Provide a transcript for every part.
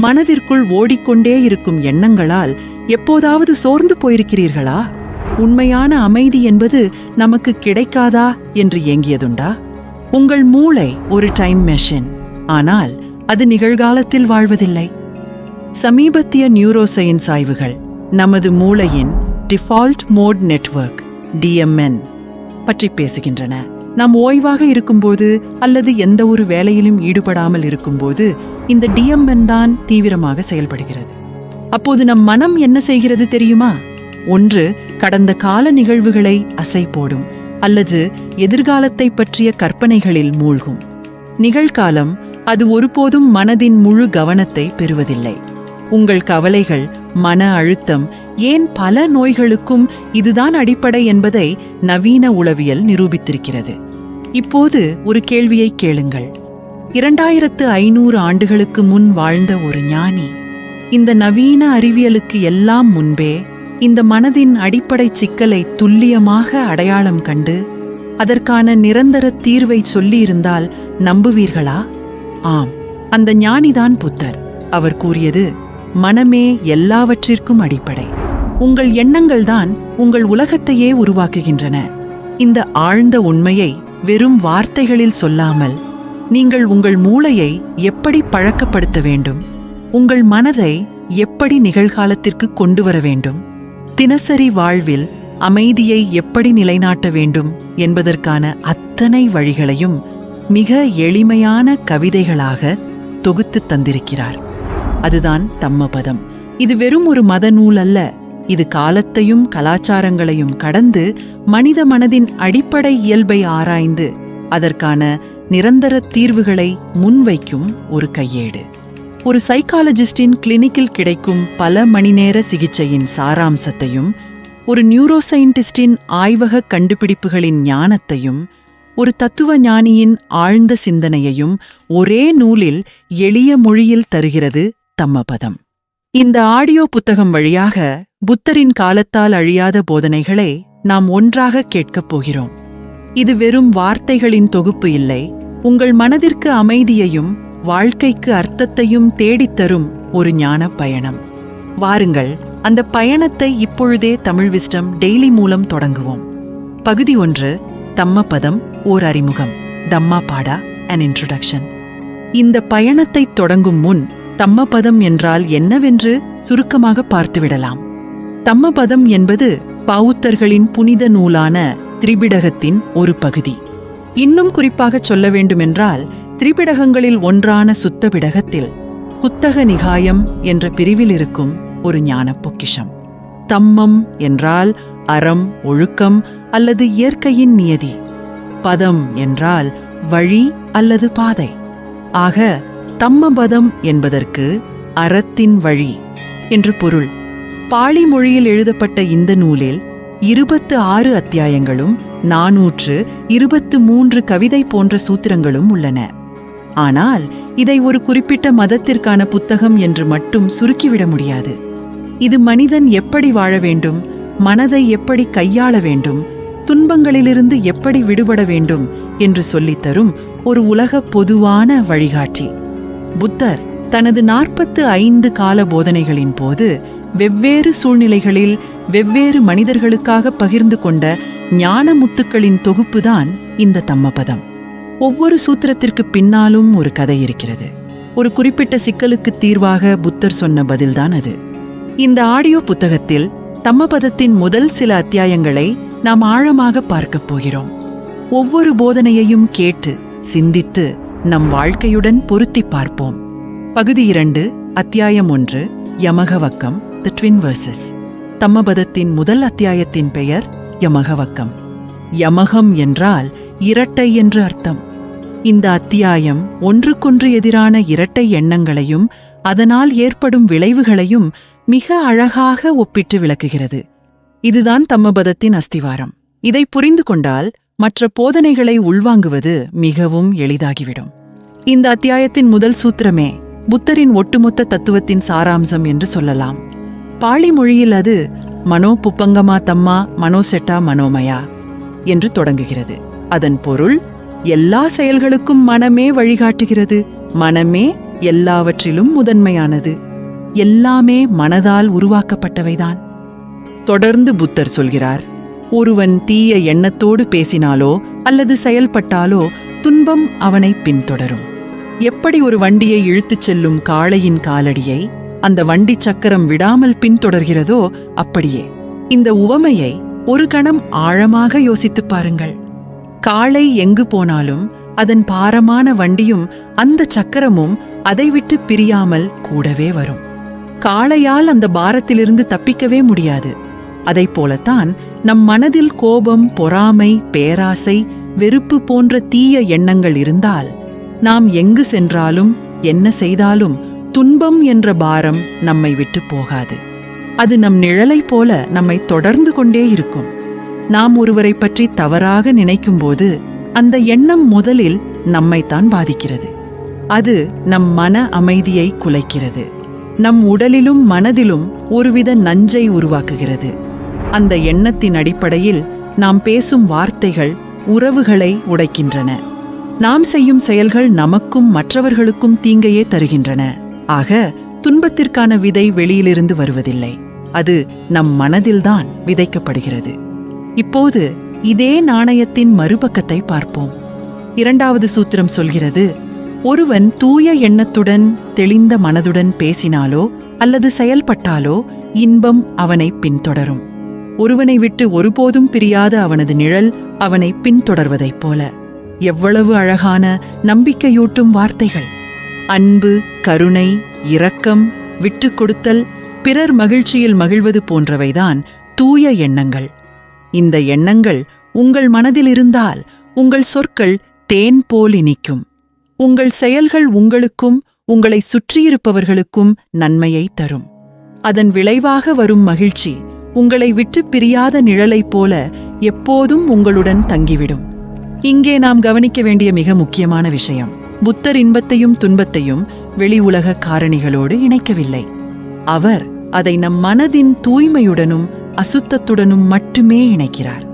மனதிற்குள் ஓடிக்கொண்டே இருக்கும் எண்ணங்களால் எப்போதாவது சோர்ந்து போயிருக்கிறீர்களா? உண்மையான அமைதி என்பது நமக்கு கிடைக்காதா என்று ஏங்கியதுண்டா? உங்கள் மூளை ஒரு டைம் மெஷின் ஆனால் அது நிகழ்காலத்தில் வாழ்வதில்லை. சமீபத்திய நியூரோசயின்ஸ் ஆய்வுகள் நமது மூளையின் டிஃபால்ட் மோட் நெட்வொர்க் டிஎம்என் பற்றி பேசுகின்றன. நாம் ஓய்வாக இருக்கும்போது அல்லது எந்த ஒரு வேலையிலும் ஈடுபடாமல் இருக்கும்போது இந்த டிஎம்என் தான் தீவிரமாக செயல்படுகிறது. அப்போது நம் மனம் என்ன செய்கிறது தெரியுமா? ஒன்று கடந்த கால நிகழ்வுகளை அசை போடும் அல்லது எதிர்காலத்தை பற்றிய கற்பனைகளில் மூழ்கும். நிகழ்காலம் அது ஒருபோதும் மனதின் முழு கவனத்தை பெறுவதில்லை. உங்கள் கவலைகள் மன அழுத்தம் ஏன் பல நோய்களுக்கும் இதுதான் அடிப்படை என்பதை நவீன உளவியல் நிரூபித்திருக்கிறது. இப்போது ஒரு கேள்வியை கேளுங்கள். இரண்டாயிரத்து ஐநூறு ஆண்டுகளுக்கு முன் வாழ்ந்த ஒரு ஞானி இந்த நவீன அறிவியலுக்கு எல்லாம் முன்பே இந்த மனதின் அடிப்படை சிக்கலை துல்லியமாக அடையாளம் கண்டு அதற்கான நிரந்தர தீர்வை சொல்லியிருந்தால் நம்புவீர்களா? ஆம் அந்த ஞானிதான் புத்தர். அவர் கூறியது மனமே எல்லாவற்றிற்கும் அடிப்படை. உங்கள் எண்ணங்கள்தான் உங்கள் உலகத்தையே உருவாக்குகின்றன. இந்த ஆழ்ந்த உண்மையை வெறும் வார்த்தைகளில் சொல்லாமல் நீங்கள் உங்கள் மூளையை எப்படி பழக்கப்படுத்த வேண்டும்? உங்கள் மனதை எப்படி நிகழ்காலத்திற்கு கொண்டு வர வேண்டும்? தினசரி வாழ்வில் அமைதியை எப்படி நிலைநாட்ட வேண்டும் என்பதற்கான அத்தனை வழிகளையும் மிக எளிமையான கவிதைகளாக தொகுத்து தந்திருக்கிறார். அதுதான் தம்மபதம். இது வெறும் ஒரு மத நூல் அல்ல. இது காலத்தையும் கலாச்சாரங்களையும் கடந்து மனித மனதின் அடிப்படை இயல்பை ஆராய்ந்து அதற்கான நிரந்தர தீர்வுகளை முன்வைக்கும் ஒரு கையேடு. ஒரு சைக்காலஜிஸ்டின் கிளினிக்கில் கிடைக்கும் பல மணிநேர சிகிச்சையின் சாராம்சத்தையும் ஒரு நியூரோசயின்டிஸ்டின் ஆய்வக கண்டுபிடிப்புகளின் ஞானத்தையும் ஒரு தத்துவ ஞானியின் ஆழ்ந்த சிந்தனையையும் ஒரே நூலில் எளிய மொழியில் தருகிறது தம்மபதம். இந்த ஆடியோ புத்தகம் வழியாக புத்தரின் காலத்தால் அழியாத போதனைகளை நாம் ஒன்றாக கேட்கப் போகிறோம். இது வெறும் வார்த்தைகளின் தொகுப்பு இல்லை. உங்கள் மனதிற்கு அமைதியையும் வாழ்க்கைக்கு அர்த்தத்தையும் தேடித்தரும் ஒரு ஞான பயணம். வாருங்கள் அந்த பயணத்தை இப்பொழுதே தமிழ் விஸ்டம் டெய்லி மூலம் தொடங்குவோம். பகுதி ஒன்று தம்மபதம் ஓர் அறிமுகம். தம்மா பாடா அன் இன்ட்ரோடக்ஷன் இந்த பயணத்தை தொடங்கும் முன் தம்மபதம் என்றால் என்னவென்று சுருக்கமாக பார்த்துவிடலாம். தம்மபதம் என்பது பௌத்தர்களின் புனித நூலான திரிபிடகத்தின் ஒரு பகுதி. இன்னும் குறிப்பாக சொல்ல வேண்டுமென்றால் திரிபிடகங்களில் ஒன்றான சுத்தபிடகத்தில் குத்தக நிகாயம் என்ற பிரிவில் இருக்கும் ஒரு ஞான பொக்கிஷம். தம்மம் என்றால் அறம் ஒழுக்கம் அல்லது இயற்கையின் நியதி. பதம் என்றால் வழி அல்லது பாதை. ஆக தம்மபதம் என்பதற்கு அறத்தின் வழி என்று பொருள். பாளி மொழியில் எழுதப்பட்ட இந்த நூலில் இருபத்து ஆறு அத்தியாயங்களும் நாநூற்று இருபத்து மூன்று கவிதை போன்ற சூத்திரங்களும் உள்ளன. ஆனால் இதை ஒரு குறிப்பிட்ட மதத்திற்கான புத்தகம் என்று மட்டும் சுருக்கிவிட முடியாது. இது மனிதன் எப்படி வாழ வேண்டும் மனதை எப்படி கையாள வேண்டும் துன்பங்களிலிருந்து எப்படி விடுபட வேண்டும் என்று சொல்லித்தரும் ஒரு உலக பொதுவான வழிகாட்டி. புத்தர் தனது நாற்பத்து ஐந்து கால போதனைகளின் போது வெவ்வேறு சூழ்நிலைகளில் வெவ்வேறு மனிதர்களுக்காக பகிர்ந்து கொண்ட ஞான முத்துக்களின் தொகுப்புதான் இந்த தம்மபதம். ஒவ்வொரு சூத்திரத்திற்கு பின்னாலும் ஒரு கதை இருக்கிறது. ஒரு குறிப்பிட்ட சிக்கலுக்கு தீர்வாக புத்தர் சொன்ன பதில்தான் அது. இந்த ஆடியோ புத்தகத்தில் தம்மபதத்தின் முதல் சில அத்தியாயங்களை நாம் ஆழமாக பார்க்கப் போகிறோம். ஒவ்வொரு போதனையையும் கேட்டு சிந்தித்து நம் வாழ்க்கையுடன் பொருத்தி பார்ப்போம். பகுதி இரண்டு அத்தியாயம் ஒன்று யமகவக்கம் தி ட்வின் வர்சஸ் தம்மபதத்தின் முதல் அத்தியாயத்தின் பெயர் யமகவக்கம். யமகம் என்றால் இரட்டை என்று அர்த்தம். இந்த அத்தியாயம் ஒன்றுக்கொன்று எதிரான இரட்டை எண்ணங்களையும் அதனால் ஏற்படும் விளைவுகளையும் மிக அழகாக ஒப்பிட்டு விளக்குகிறது. இதுதான் தம்மபதத்தின் அஸ்திவாரம். இதை புரிந்து கொண்டால் மற்ற போதனைகளை உள்வாங்குவது மிகவும் எளிதாகிவிடும். இந்த அத்தியாயத்தின் முதல் சூத்திரமே புத்தரின் ஒட்டுமொத்த தத்துவத்தின் சாராம்சம் என்று சொல்லலாம். பாளி மொழியில் அது மனோ புப்பங்கமா தம்மா மனோசெட்டா மனோமயா என்று தொடங்குகிறது. அதன் பொருள் எல்லா செயல்களுக்கும் மனமே வழிகாட்டுகிறது. மனமே எல்லாவற்றிலும் முதன்மையானது. எல்லாமே மனதால் உருவாக்கப்பட்டவைதான். தொடர்ந்து புத்தர் சொல்கிறார் ஒருவன் தீய எண்ணத்தோடு பேசினாலோ அல்லது செயல்பட்டாலோ துன்பம் அவனை பின்தொடரும். எப்படி ஒரு வண்டியை இழுத்துச் செல்லும் காளையின் காலடியை அந்த வண்டி சக்கரம் விடாமல் பின்தொடர்கிறதோ அப்படியே. இந்த உவமையை ஒரு கணம் ஆழமாக யோசித்துப் பாருங்கள். காளை எங்கு போனாலும் அதன் பாரமான வண்டியும் அந்த சக்கரமும் அதை விட்டு பிரியாமல் கூடவே வரும். காளையால் அந்த பாரத்திலிருந்து தப்பிக்கவே முடியாது. அதை போலத்தான் நம் மனதில் கோபம் பொறாமை பேராசை வெறுப்பு போன்ற தீய எண்ணங்கள் இருந்தால் நாம் எங்கு சென்றாலும் என்ன செய்தாலும் துன்பம் என்ற பாரம் நம்மை விட்டு போகாது. அது நம் நிழலைப் போல நம்மை தொடர்ந்து கொண்டே இருக்கும். நாம் ஒருவரை பற்றி தவறாக நினைக்கும்போது அந்த எண்ணம் முதலில் நம்மைத்தான் பாதிக்கிறது. அது நம் மன அமைதியை குலைக்கிறது. நம் உடலிலும் மனதிலும் ஒருவித நஞ்சை உருவாக்குகிறது. அந்த எண்ணத்தின் அடிப்படையில் நாம் பேசும் வார்த்தைகள் உறவுகளை உடைக்கின்றன. நாம் செய்யும் செயல்கள் நமக்கும் மற்றவர்களுக்கும் தீங்கையே தருகின்றன. ஆக துன்பத்திற்கான விதை வெளியிலிருந்து வருவதில்லை. அது நம் மனதில்தான் விதைக்கப்படுகிறது. இப்போது இதே நாணயத்தின் மறுபக்கத்தை பார்ப்போம். இரண்டாவது சூத்திரம் சொல்கிறது ஒருவன் தூய எண்ணத்துடன் தெளிந்த மனதுடன் பேசினாலோ அல்லது செயல்பட்டாலோ இன்பம் அவனை பின்தொடரும். ஒருவனை விட்டு ஒருபோதும் பிரியாத அவனது நிழல் அவனை பின்தொடர்வதைப் போல. எவ்வளவு அழகான நம்பிக்கையூட்டும் வார்த்தைகள். அன்பு கருணை இரக்கம் விட்டுக் கொடுத்தல் பிறர் மகிழ்ச்சியில் மகிழ்வது போன்றவைதான் தூய எண்ணங்கள். இந்த எண்ணங்கள் உங்கள் மனதில் இருந்தால் உங்கள் சொற்கள் தேன் போல் இனிக்கும். உங்கள் செயல்கள் உங்களுக்கும் உங்களை சுற்றியிருப்பவர்களுக்கும் நன்மையை தரும். அதன் விளைவாக வரும் மகிழ்ச்சி உங்களை விட்டு பிரியாத நிழலைப் போல எப்போதும் உங்களுடன் தங்கிவிடும். இங்கே நாம் கவனிக்க வேண்டிய மிக முக்கியமான விஷயம். புத்தர் இன்பத்தையும் துன்பத்தையும் வெளி உலக காரணிகளோடு இணைக்கவில்லை. அவர் அதை நம் மனதின் தூய்மையுடனும் அசுத்தத்துடனும் மட்டுமே இணைக்கிறார்.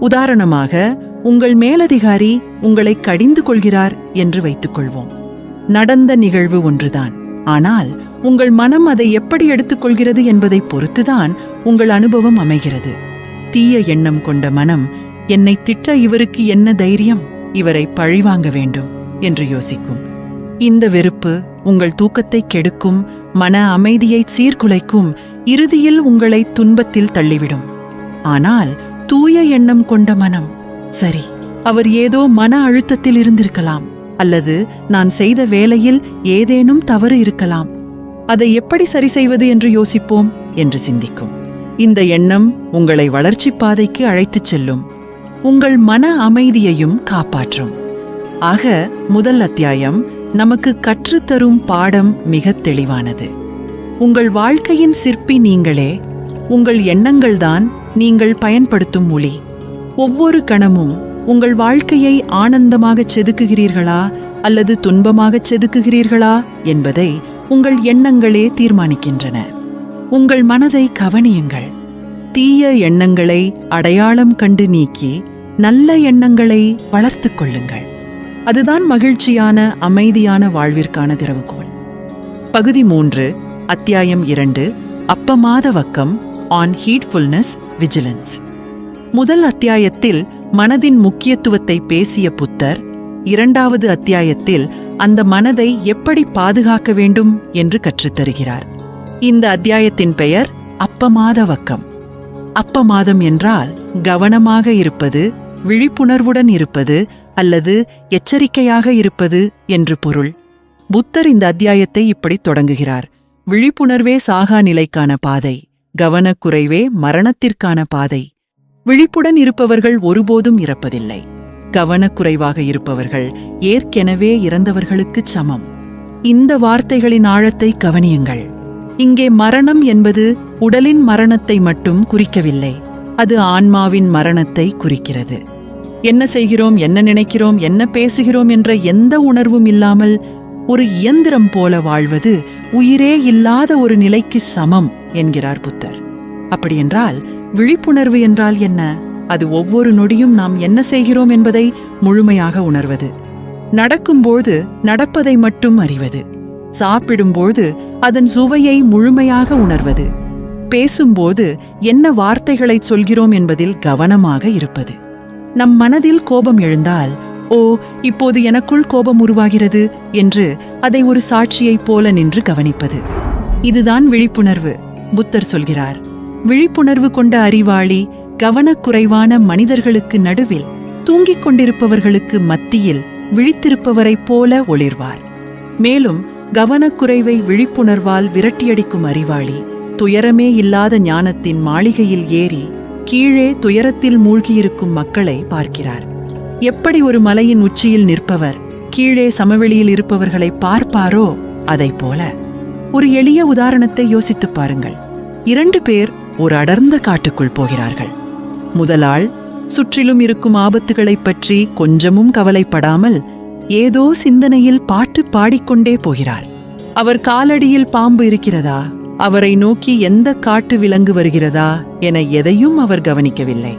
உதாரணமாக உங்கள் மேலதிகாரி உங்களை கடிந்து கொள்கிறார் என்று வைத்துக் கொள்வோம். நடந்த நிகழ்வு ஒன்றுதான். ஆனால் உங்கள் மனம் அதை எப்படி எடுத்துக்கொள்கிறது என்பதை பொறுத்துதான் உங்கள் அனுபவம் அமைகிறது. தீய எண்ணம் கொண்ட மனம் என்னை திட்ட இவருக்கு என்ன தைரியம்? இவரை பழிவாங்க வேண்டும் என்று யோசிக்கும். இந்த வெறுப்பு உங்கள் தூக்கத்தை கெடுக்கும் மன அமைதியை சீர்குலைக்கும் இறுதியில் உங்களை துன்பத்தில் தள்ளிவிடும். ஆனால் தூய எண்ணம் கொண்ட மனம் சரி அவர் ஏதோ மன அழுத்தத்தில் இருந்திருக்கலாம். அல்லது நான் செய்த வேலையில் ஏதேனும் தவறு இருக்கலாம். அதை எப்படி சரி செய்வது என்று யோசிப்போம் என்று சிந்திக்கும். இந்த எண்ணம் உங்களை வளர்ச்சி பாதைக்கு அழைத்துச் செல்லும். உங்கள் மன அமைதியையும் காப்பாற்றும். ஆக முதல் அத்தியாயம் நமக்கு கற்றுத்தரும் பாடம் மிக தெளிவானது. உங்கள் வாழ்க்கையின் சிற்பி நீங்களே உங்கள் எண்ணங்கள்தான் நீங்கள் பயன்படுத்தும் மொழி ஒவ்வொரு கணமும் உங்கள் வாழ்க்கையை ஆனந்தமாகச் செதுக்குகிறீர்களா அல்லது துன்பமாகச் செதுக்குகிறீர்களா என்பதை உங்கள் எண்ணங்களே தீர்மானிக்கின்றன. உங்கள் மனதை கவனியுங்கள். தீய எண்ணங்களை அடையாளம் கண்டு நீக்கி நல்ல எண்ணங்களை வளர்த்துக் கொள்ளுங்கள். அதுதான் மகிழ்ச்சியான அமைதியான வாழ்விற்கான திறவுகோள். பகுதி மூன்று அத்தியாயம் இரண்டு அப்பமாத வக்கம் ஆன் ஹீட்ஃபுல்னஸ் விஜிலன்ஸ் முதல் அத்தியாயத்தில் மனதின் முக்கியத்துவத்தை பேசிய புத்தர் இரண்டாவது அத்தியாயத்தில் அந்த மனதை எப்படி பாதுகாக்க வேண்டும் என்று கற்றுத்தருகிறார். இந்த அத்தியாயத்தின் பெயர் அப்பமாத வக்கம் அப்பமாதம் என்றால் கவனமாக இருப்பது விழிப்புணர்வுடன் இருப்பது அல்லது எச்சரிக்கையாக இருப்பது என்று பொருள். புத்தர் இந்த அத்தியாயத்தை இப்படி தொடங்குகிறார். விழிப்புணர்வே சாகா நிலைக்கான பாதை கவனக்குறைவே மரணத்திற்கான பாதை. விழிப்புடன் இருப்பவர்கள் ஒருபோதும் இறப்பதில்லை. கவனக்குறைவாக இருப்பவர்கள் ஏற்கெனவே இறந்தவர்களுக்குச் சமம். இந்த வார்த்தைகளின் ஆழத்தை கவனியுங்கள். இங்கே மரணம் என்பது உடலின் மரணத்தை மட்டும் குறிக்கவில்லை அது ஆன்மாவின் மரணத்தை குறிக்கிறது. என்ன செய்கிறோம் என்ன நினைக்கிறோம் என்ன பேசுகிறோம் என்ற எந்த உணர்வும் இல்லாமல் ஒரு இயந்திரம் போல வாழ்வது உயிரே இல்லாத ஒரு நிலைக்கு சமம் என்கிறார் புத்தர். அப்படியென்றால் விழிப்புணர்வு என்றால் என்ன? அது ஒவ்வொரு நொடியும் நாம் என்ன செய்கிறோம் என்பதை முழுமையாக உணர்வது. நடக்கும்போது நடப்பதை மட்டும் அறிவது. சாப்பிடும்போது அதன் சுவையை முழுமையாக உணர்வது. பேசும்போது என்ன வார்த்தைகளை சொல்கிறோம் என்பதில் கவனமாக இருப்பது. நம் மனதில் கோபம் எழுந்தால் ஓ இப்போது எனக்குள் கோபம் உருவாகிறது என்று அதை ஒரு சாட்சியைப் போல நின்று கவனிப்பது. இதுதான் விழிப்புணர்வு புத்தர் சொல்கிறார். விழிப்புணர்வு கொண்ட அறிவாளி கவனக்குறைவான மனிதர்களுக்கு நடுவில் தூங்கிக் கொண்டிருப்பவர்களுக்கு மத்தியில் விழித்திருப்பவரைப் போல ஒளிர்வார். மேலும் கவனக்குறைவை விழிப்புணர்வால் விரட்டியடிக்கும் அறிவாளி துயரமே இல்லாத ஞானத்தின் மாளிகையில் ஏறி கீழே துயரத்தில் மூழ்கியிருக்கும் மக்களை பார்க்கிறார். எப்படி ஒரு மலையின் உச்சியில் நிற்பவர் கீழே சமவெளியில் இருப்பவர்களை பார்ப்பாரோ அதை போல. ஒரு எளிய உதாரணத்தை யோசித்துப் பாருங்கள். இரண்டு பேர் ஒரு அடர்ந்த காட்டுக்குள் போகிறார்கள். முதலாள் சுற்றிலும் இருக்கும் ஆபத்துகளைப் பற்றி கொஞ்சமும் கவலைப்படாமல் ஏதோ சிந்தனையில் பாட்டு பாடிக்கொண்டே போகிறார். அவர் காலடியில் பாம்பு இருக்கிறதா? அவரை நோக்கி எந்த காட்டு விலங்கு வருகிறதா? என எதையும் அவர் கவனிக்கவில்லை.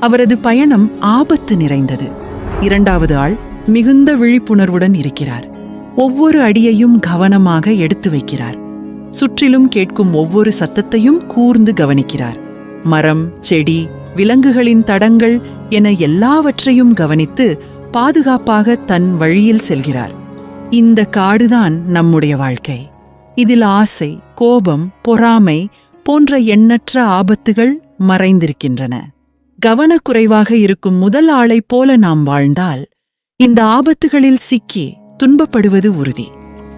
அவரது பயணம் ஆபத்து நிறைந்தது. இரண்டாவது ஆள் மிகுந்த விழிப்புணர்வுடன் இருக்கிறார். ஒவ்வொரு அடியையும் கவனமாக எடுத்து வைக்கிறார். சுற்றிலும் கேட்கும் ஒவ்வொரு சத்தத்தையும் கூர்ந்து கவனிக்கிறார். மரம் செடி விலங்குகளின் தடங்கள் என எல்லாவற்றையும் கவனித்து பாதுகாப்பாக தன் வழியில் செல்கிறார். இந்த காடுதான் நம்முடைய வாழ்க்கை. இதில் ஆசை கோபம் பொறாமை போன்ற எண்ணற்ற ஆபத்துகள் மறைந்திருக்கின்றன. கவனக்குறைவாக இருக்கும் முதல் ஆளைப் போல நாம் வாழ்ந்தால் இந்த ஆபத்துகளில் சிக்கி துன்பப்படுவது உறுதி.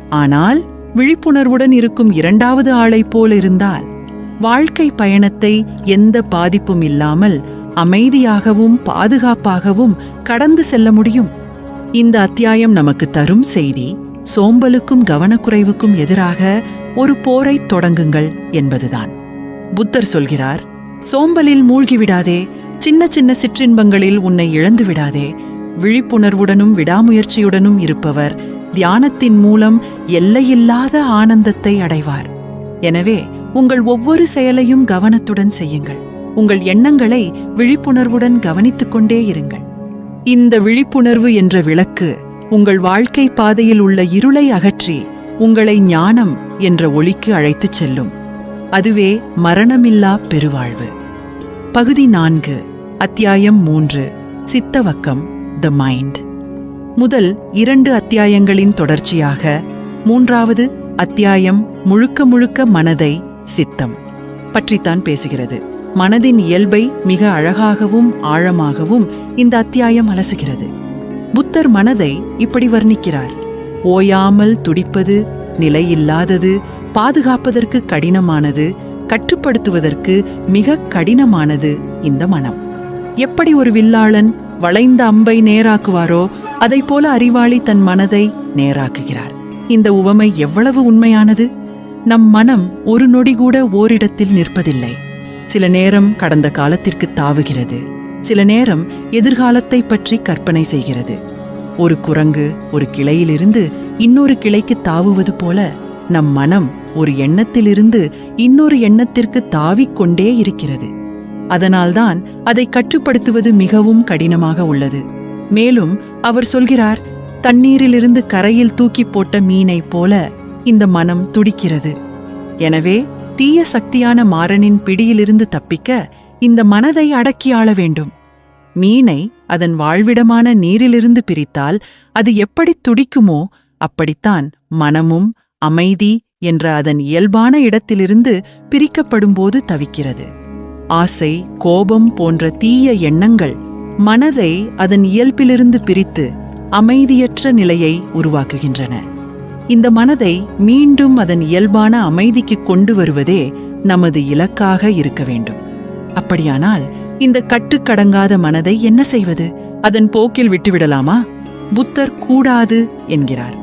ஆனால் விழிப்புணர்வுடன் இருக்கும் இரண்டாவது ஆளைப் போல இருந்தால் வாழ்க்கை பயணத்தை எந்த பாதிப்பும் இல்லாமல் அமைதியாகவும் பாதுகாப்பாகவும் கடந்து செல்ல முடியும். இந்த அத்தியாயம் நமக்கு தரும் செய்தி சோம்பலுக்கும் கவனக்குறைவுக்கும் எதிராக ஒரு போரைத் தொடங்குங்கள் என்பதுதான். புத்தர் சொல்கிறார் சோம்பலில் மூழ்கிவிடாதே சின்ன சின்ன சிற்றின்பங்களில் உன்னை இழந்து விடாதே. விழிப்புணர்வுடனும் விடாமுயற்சியுடனும் இருப்பவர் தியானத்தின் மூலம் எல்லையில்லாத ஆனந்தத்தை அடைவார். எனவே உங்கள் ஒவ்வொரு செயலையும் கவனத்துடன் செய்யுங்கள். உங்கள் எண்ணங்களை விழிப்புணர்வுடன் கவனித்துக் கொண்டே இருங்கள். இந்த விழிப்புணர்வு என்ற விளக்கு உங்கள் வாழ்க்கை பாதையில் உள்ள இருளை அகற்றி உங்களை ஞானம் என்ற ஒளிக்கு அழைத்துச் செல்லும். அதுவே மரணமில்லா பெருவாழ்வு. பகுதி நான்கு அத்தியாயம் மூன்று சித்தவக்கம் த மைண்ட் முதல் இரண்டு அத்தியாயங்களின் தொடர்ச்சியாக மூன்றாவது அத்தியாயம் முழுக்க முழுக்க மனதை சித்தம் பற்றித்தான் பேசுகிறது. மனதின் இயல்பை மிக அழகாகவும் ஆழமாகவும் இந்த அத்தியாயம் அலசுகிறது. புத்தர் மனதை இப்படி வர்ணிக்கிறார். ஓயாமல் துடிப்பது நிலையில்லாதது பாதுகாப்பதற்கு கடினமானது கட்டுப்படுத்துவதற்கு மிக கடினமானது இந்த மனம். எப்படி ஒரு வில்லாளன் வளைந்த அம்பை நேராக்குவாரோ அதைப் போல அறிவாளி தன் மனதை நேராக்குகிறார் இந்த உவமை எவ்வளவு உண்மையானது? நம் மனம் ஒரு நொடி கூட ஓரிடத்தில் நிற்பதில்லை. சில நேரம் கடந்த காலத்திற்கு தாவுகிறது. சில நேரம் எதிர்காலத்தை பற்றி கற்பனை செய்கிறது. ஒரு குரங்கு ஒரு கிளையிலிருந்து இன்னொரு கிளைக்கு தாவுவது போல நம் மனம் ஒரு எண்ணத்திலிருந்து இன்னொரு எண்ணத்திற்கு தாவிக் கொண்டே இருக்கிறது. அதனால்தான் அதை கட்டுப்படுத்துவது மிகவும் கடினமாக உள்ளது. மேலும் அவர் சொல்கிறார் தண்ணீரிலிருந்து கரையில் தூக்கி போட்ட மீனைப் போல இந்த மனம் துடிக்கிறது. எனவே தீய சக்தியான மாறனின் பிடியிலிருந்து தப்பிக்க இந்த மனதை அடக்கி ஆள வேண்டும். மீனை அதன் வாழ்விடமான நீரிலிருந்து பிரித்தால் அது எப்படி துடிக்குமோ அப்படித்தான் மனமும் அமைதி என்ற அதன் இயல்பான இடத்திலிருந்து பிரிக்கப்படும்போது தவிக்கிறது. ஆசை கோபம் போன்ற தீய எண்ணங்கள் மனதை அதன் இயல்பிலிருந்து பிரித்து அமைதியற்ற நிலையை உருவாக்குகின்றன. இந்த மனதை மீண்டும் அதன் இயல்பான அமைதிக்கு கொண்டு வருவதே நமது இலக்காக இருக்க வேண்டும். அப்படியானால் இந்த கட்டுக்கடங்காத மனதை என்ன செய்வது? அதன் போக்கில் விட்டுவிடலாமா? புத்தர் கூடாது என்கிறார்.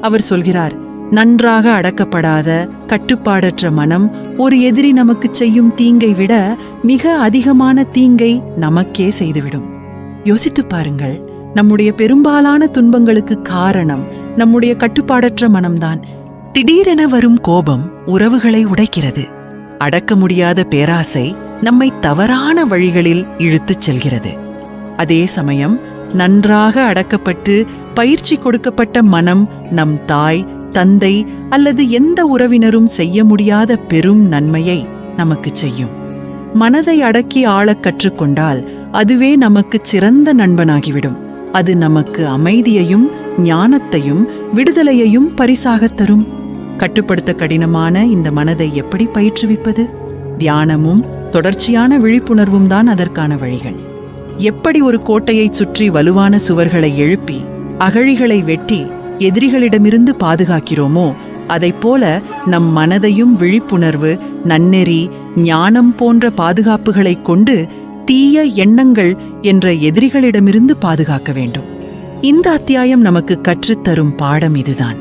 அவர் சொல்கிறார் நன்றாக அடக்கப்படாத கட்டுப்பாடற்ற மனம் ஒரு எதிரி நமக்கு செய்யும் தீங்கை விட மிக அதிகமான தீங்கை நமக்கே செய்துவிடும். யோசித்துப் பாருங்கள் நம்முடைய பெரும்பாலான துன்பங்களுக்கு காரணம் நம்முடைய கட்டுப்பாடற்ற மனம்தான். திடீரென வரும் கோபம் உறவுகளை உடைக்கிறது. அடக்க முடியாத பேராசை நம்மை தவறான வழிகளில் இழுத்துச் செல்கிறது. அதே சமயம் நன்றாக அடக்கப்பட்டு பயிற்சி கொடுக்கப்பட்ட மனம் நம் தாய் தந்தை அல்லது எந்த உறவினரும் செய்ய முடியாத பெரும் நன்மையை நமக்கு செய்யும். மனதை அடக்கி ஆளக் கற்றுக்கொண்டால் அதுவே நமக்கு சிறந்த நண்பனாகிவிடும். அது நமக்கு அமைதியையும் ஞானத்தையும் விடுதலையையும் பரிசாகத் தரும். கட்டுப்படுத்த கடினமான இந்த மனதை எப்படி பயிற்றுவிப்பது? தியானமும் தொடர்ச்சியான விழிப்புணர்வும் தான் அதற்கான வழிகள். எப்படி ஒரு கோட்டையை சுற்றி வலுவான சுவர்களை எழுப்பி அகழிகளை வெட்டி எதிரிகளிடமிருந்து பாதுகாக்கிறோமோ அதைப்போல நம் மனதையும் விழிப்புணர்வு நன்னெறி ஞானம் போன்ற பாதுகாப்புகளை கொண்டு தீய எண்ணங்கள் என்ற எதிரிகளிடமிருந்து பாதுகாக்க வேண்டும். இந்த அத்தியாயம் நமக்கு கற்றுத்தரும் பாடம் இதுதான்.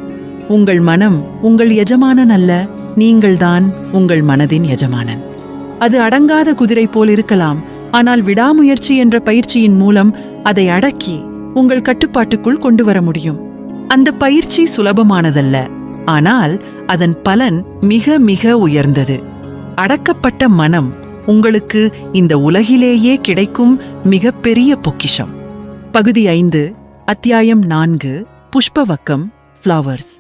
உங்கள் மனம் உங்கள் எஜமானன் அல்ல நீங்கள்தான் உங்கள் மனதின் எஜமானன். அது அடங்காத குதிரை போல் இருக்கலாம் ஆனால் விடாமுயற்சி என்ற பயிற்சியின் மூலம் அதை அடக்கி உங்கள் கட்டுப்பாட்டுக்குள் கொண்டு வர முடியும். அந்த பயிற்சி சுலபமானதல்ல ஆனால் அதன் பலன் மிக மிக உயர்ந்தது. அடக்கப்பட்ட மனம் உங்களுக்கு இந்த உலகிலேயே கிடைக்கும் மிகப்பெரிய பொக்கிஷம். பகுதி ஐந்து அத்தியாயம் நான்கு புஷ்பவக்கம் ஃப்ளவர்ஸ்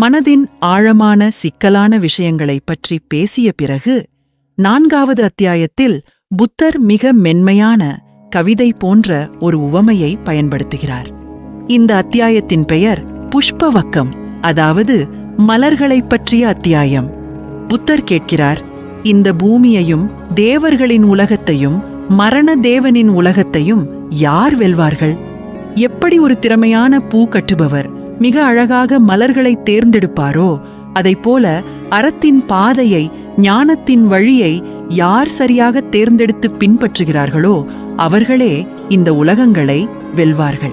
மனதின் ஆழமான சிக்கலான விஷயங்களைப் பற்றி பேசிய பிறகு நான்காவது அத்தியாயத்தில் புத்தர் மிக மென்மையான கவிதை போன்ற ஒரு உவமையை பயன்படுத்துகிறார். இந்த அத்தியாயத்தின் பெயர் புஷ்பவக்கம் அதாவது மலர்களைப் பற்றிய அத்தியாயம். புத்தர் கேட்கிறார் இந்த பூமியையும் தேவர்களின் உலகத்தையும் மரண தேவனின் உலகத்தையும் யார் வெல்வார்கள்? எப்படி ஒரு திறமையான பூ கட்டுபவர் மிக அழகாக மலர்களை தேர்ந்தெடுப்பாரோ அதைப்போல அறத்தின் பாதையை ஞானத்தின் வழியை யார் சரியாக தேர்ந்தெடுத்து பின்பற்றுகிறார்களோ அவர்களே இந்த உலகங்களை வெல்வார்கள்.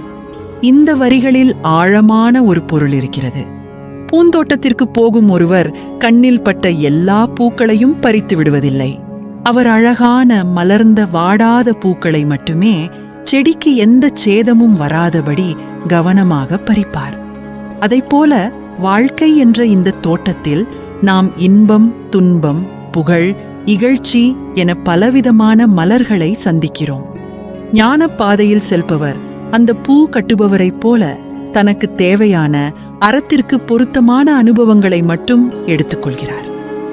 இந்த வரிகளில் ஆழமான ஒரு பொருள் இருக்கிறது. பூந்தோட்டத்திற்கு போகும் ஒருவர் கண்ணில் பட்ட எல்லா பூக்களையும் பறித்து விடுவதில்லை. அவர் அழகான மலர்ந்த வாடாத பூக்களை மட்டுமே செடிக்கு எந்த சேதமும் வராதபடி கவனமாக பறிப்பார். அதைப்போல வாழ்க்கை என்ற இந்த தோட்டத்தில் நாம் இன்பம் துன்பம் புகழ் இகழ்ச்சி என பலவிதமான மலர்களை சந்திக்கிறோம். ஞான பாதையில் செல்பவர் அந்த பூ கட்டுபவரைப் போல தனக்கு தேவையான அறத்திற்கு பொருத்தமான அனுபவங்களை மட்டும் எடுத்துக்கொள்கிறார்.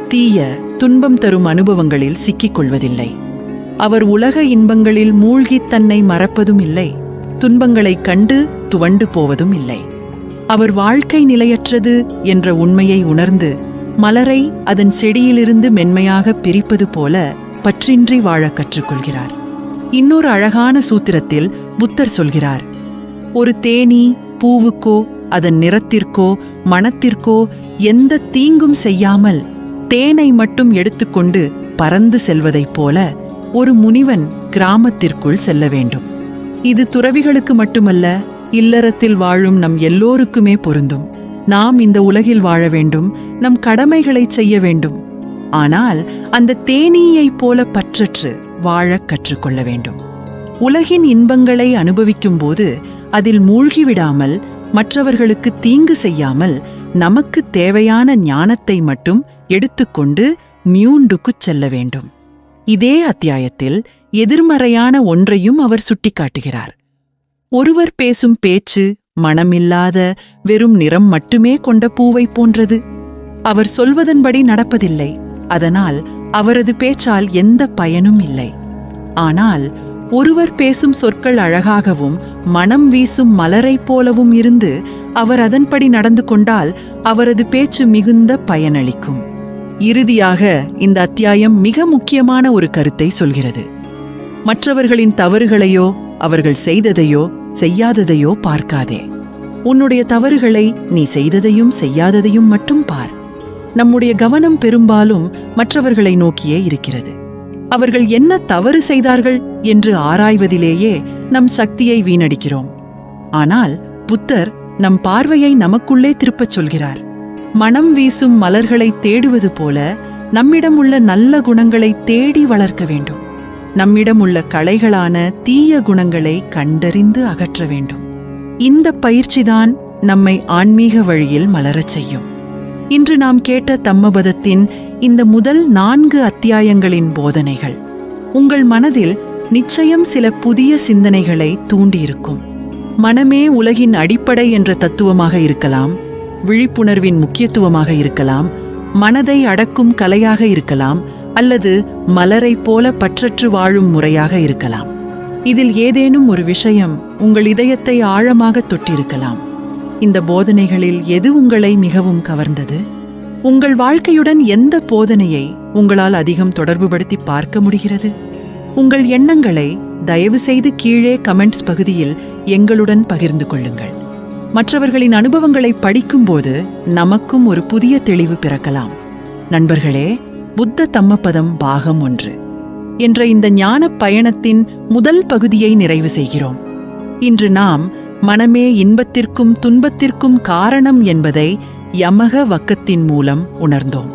தீய துன்பம் தரும் அனுபவங்களில் சிக்கிக் கொள்வதில்லை அவர் உலக இன்பங்களில் மூழ்கித் தன்னை மறப்பதும் இல்லை. துன்பங்களைக் கண்டு துவண்டு போவதும் இல்லை. அவர் வாழ்க்கை நிலையற்றது என்ற உண்மையை உணர்ந்து மலரை அதன் செடியிலிருந்து மென்மையாக பிரிப்பது போல பற்றின்றி வாழக் கற்றுக்கொள்கிறார். இன்னொரு அழகான சூத்திரத்தில் புத்தர் சொல்கிறார் ஒரு தேனீ பூவுக்கோ அதன் நிறத்திற்கோ மணத்திற்கோ எந்த தீங்கும் செய்யாமல் தேனை மட்டும் எடுத்துக்கொண்டு பறந்து செல்வதைப் போல ஒரு முனிவன் கிராமத்திற்குள் செல்ல வேண்டும். இது துறவிகளுக்கு மட்டுமல்ல இல்லறத்தில் வாழும் நம் எல்லோருக்குமே பொருந்தும். நாம் இந்த உலகில் வாழ வேண்டும் நம் கடமைகளை செய்ய வேண்டும். ஆனால் அந்த தேனீயைப் போல பற்றற்று வாழக் கற்றுக்கொள்ள வேண்டும். உலகின் இன்பங்களை அனுபவிக்கும் போது அதில் மூழ்கிவிடாமல் மற்றவர்களுக்கு தீங்கு செய்யாமல் நமக்கு தேவையான ஞானத்தை மட்டும் எடுத்துக்கொண்டு மியூண்டுக்குச் செல்ல வேண்டும். இதே அத்தியாயத்தில் எதிர்மறையான ஒன்றையும் அவர் சுட்டிக்காட்டுகிறார். ஒருவர் பேசும் பேச்சு மனமில்லாத வெறும் நிறம் மட்டுமே கொண்ட பூவை போன்றது. அவர் சொல்வதன்படி நடப்பதில்லை. அதனால் அவரது பேச்சால் எந்த பயனும் இல்லை. ஆனால் ஒருவர் பேசும் சொற்கள் அழகாகவும் மனம் வீசும் மலரைப் போலவும் இருந்து அவர் அதன்படி நடந்து கொண்டால் அவரது பேச்சு மிகுந்த பயனளிக்கும். இறுதியாக இந்த அத்தியாயம் மிக முக்கியமான ஒரு கருத்தை சொல்கிறது. மற்றவர்களின் தவறுகளையோ அவர்கள் செய்ததையோ செய்யாததையோ பார்க்காதே. உன்னுடைய தவறுகளை நீ செய்ததையும் செய்யாததையும் மட்டும் பார். நம்முடைய கவனம் பெரும்பாலும் மற்றவர்களை நோக்கியே இருக்கிறது. அவர்கள் என்ன தவறு செய்தார்கள் என்று ஆராய்வதிலேயே நம் சக்தியை வீணடிக்கிறோம். ஆனால் புத்தர் நம் பார்வையை நமக்குள்ளே திருப்பச் சொல்கிறார். மனம் வீசும் மலர்களை தேடுவது போல நம்மிடம் உள்ள நல்ல குணங்களை தேடி வளர்க்க வேண்டும். நம்மிடம் உள்ள களைகளான தீய குணங்களை கண்டறிந்து அகற்ற வேண்டும். இந்த பயிற்சிதான் நம்மை ஆன்மீக வழியில் மலரச் செய்யும். இன்று நாம் கேட்ட தம்மபதத்தின் இந்த முதல் நான்கு அத்தியாயங்களின் போதனைகள். உங்கள் மனதில் நிச்சயம் சில புதிய சிந்தனைகளை தூண்டியிருக்கும். மனமே உலகின் அடிப்படை என்ற தத்துவமாக இருக்கலாம் விழிப்புணர்வின் முக்கியத்துவமாக இருக்கலாம் மனதை அடக்கும் கலையாக இருக்கலாம் அல்லது மலரைப் போல பற்றற்று வாழும் முறையாக இருக்கலாம். இதில் ஏதேனும் ஒரு விஷயம் உங்கள் இதயத்தை ஆழமாக தொட்டிருக்கலாம். இந்த போதனைகளில் எது உங்களை மிகவும் கவர்ந்தது? உங்கள் வாழ்க்கையுடன் எந்த போதனையை உங்களால் அதிகம் தொடர்புபடுத்தி பார்க்க முடிகிறது? உங்கள் எண்ணங்களை தயவு செய்து கீழே கமெண்ட்ஸ் பகுதியில் எங்களுடன் பகிர்ந்து கொள்ளுங்கள். மற்றவர்களின் அனுபவங்களை படிக்கும்போது நமக்கும் ஒரு புதிய தெளிவு பிறக்கலாம். நண்பர்களே புத்த தம்மபதம் பாகம் ஒன்று என்ற இந்த ஞான பயணத்தின் முதல் பகுதியை நிறைவு செய்கிறோம். இன்று நாம் மனமே இன்பத்திற்கும் துன்பத்திற்கும் காரணம் என்பதை யமக வக்கத்தின் மூலம் உணர்ந்தோம்.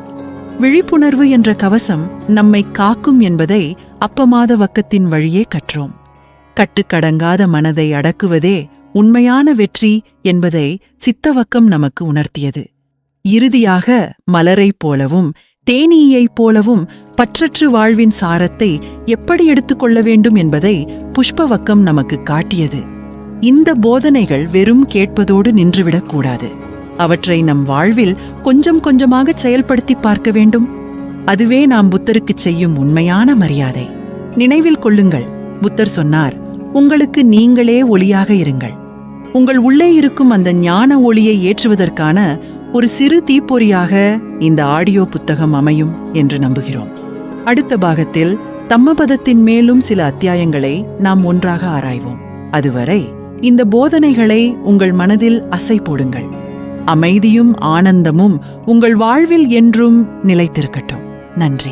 விழிப்புணர்வு என்ற கவசம் நம்மை காக்கும் என்பதை அப்பமாத வக்கத்தின் வழியே கற்றோம். கட்டுக்கடங்காத மனதை அடக்குவதே உண்மையான வெற்றி என்பதை சித்தவக்கம் நமக்கு உணர்த்தியது. இறுதியாக மலரைப் போலவும் தேனீயைப் போலவும் பற்றற்று வாழ்வின் சாரத்தை எப்படி எடுத்துக்கொள்ள வேண்டும் என்பதை புஷ்பவக்கம் நமக்கு காட்டியது. இந்த போதனைகள் வெறும் கேட்பதோடு நின்றுவிடக்கூடாது. அவற்றை நம் வாழ்வில் கொஞ்சம் கொஞ்சமாக செயல்படுத்தி பார்க்க வேண்டும். அதுவே நாம் புத்தருக்கு செய்யும் உண்மையான மரியாதை. நினைவில் கொள்ளுங்கள் புத்தர் சொன்னார் உங்களுக்கு நீங்களே ஒளியாக இருங்கள். உங்கள் உள்ளே இருக்கும் அந்த ஞான ஒளியை ஏற்றுவதற்கான ஒரு சிறு தீப்பொறியாக இந்த ஆடியோ புத்தகம் அமையும் என்று நம்புகிறோம். அடுத்த பாகத்தில் தம்மபதத்தின் மேலும் சில அத்தியாயங்களை நாம் ஒன்றாக ஆராய்வோம். அதுவரை இந்த போதனைகளை உங்கள் மனதில் அசை போடுங்கள். அமைதியும் ஆனந்தமும் உங்கள் வாழ்வில் என்றும் நிலைத்திருக்கட்டும். நன்றி.